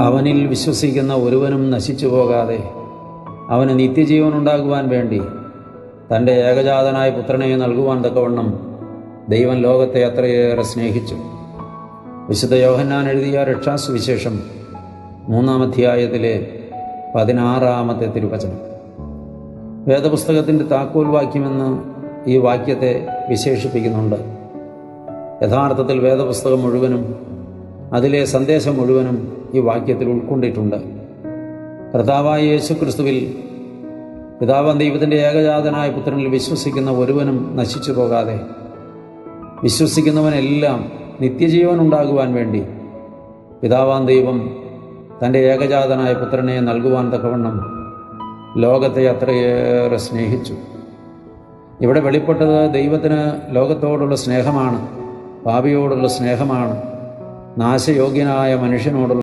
അവനിൽ വിശ്വസിക്കുന്ന ഒരുവനും നശിച്ചു പോകാതെ അവന് നിത്യജീവൻ ഉണ്ടാകുവാൻ വേണ്ടി തന്റെ ഏകജാതനായ പുത്രനെ നൽകുവാൻ തക്കവണ്ണം ദൈവം ലോകത്തെ അത്രയേറെ സ്നേഹിച്ചു. വിശുദ്ധ യോഹന്നാൻ എഴുതിയ രക്ഷാസുവിശേഷം മൂന്നാം അധ്യായത്തിലെ പതിനാറാമത്തെ തിരുവചനം. വേദപുസ്തകത്തിന്റെ താക്കോൽ വാക്യമെന്ന് ഈ വാക്യത്തെ വിശേഷിപ്പിക്കുന്നുണ്ട്. യഥാർത്ഥത്തിൽ വേദപുസ്തകം മുഴുവനും അതിലെ സന്ദേശം മുഴുവനും ഈ വാക്യത്തിൽ ഉൾക്കൊണ്ടിട്ടുണ്ട്. കർത്താവായ യേശു ക്രിസ്തുവിൽ പിതാവാൻ ദൈവത്തിന്റെ ഏകജാതനായ പുത്രനിൽ വിശ്വസിക്കുന്ന ഒരുവനും നശിച്ചു പോകാതെ വിശ്വസിക്കുന്നവനെല്ലാം നിത്യജീവൻ ഉണ്ടാകുവാൻ വേണ്ടി പിതാവാൻ ദൈവം തന്റെ ഏകജാതനായ പുത്രനെ നൽകുവാൻ തക്കവണ്ണം ലോകത്തെ അത്രയേറെ സ്നേഹിച്ചു. ഇവിടെ വെളിപ്പെട്ടത് ദൈവത്തിന് ലോകത്തോടുള്ള സ്നേഹമാണ് പാപിയോടുള്ള സ്നേഹമാണ് നാശയോഗ്യനായ മനുഷ്യനോടുള്ള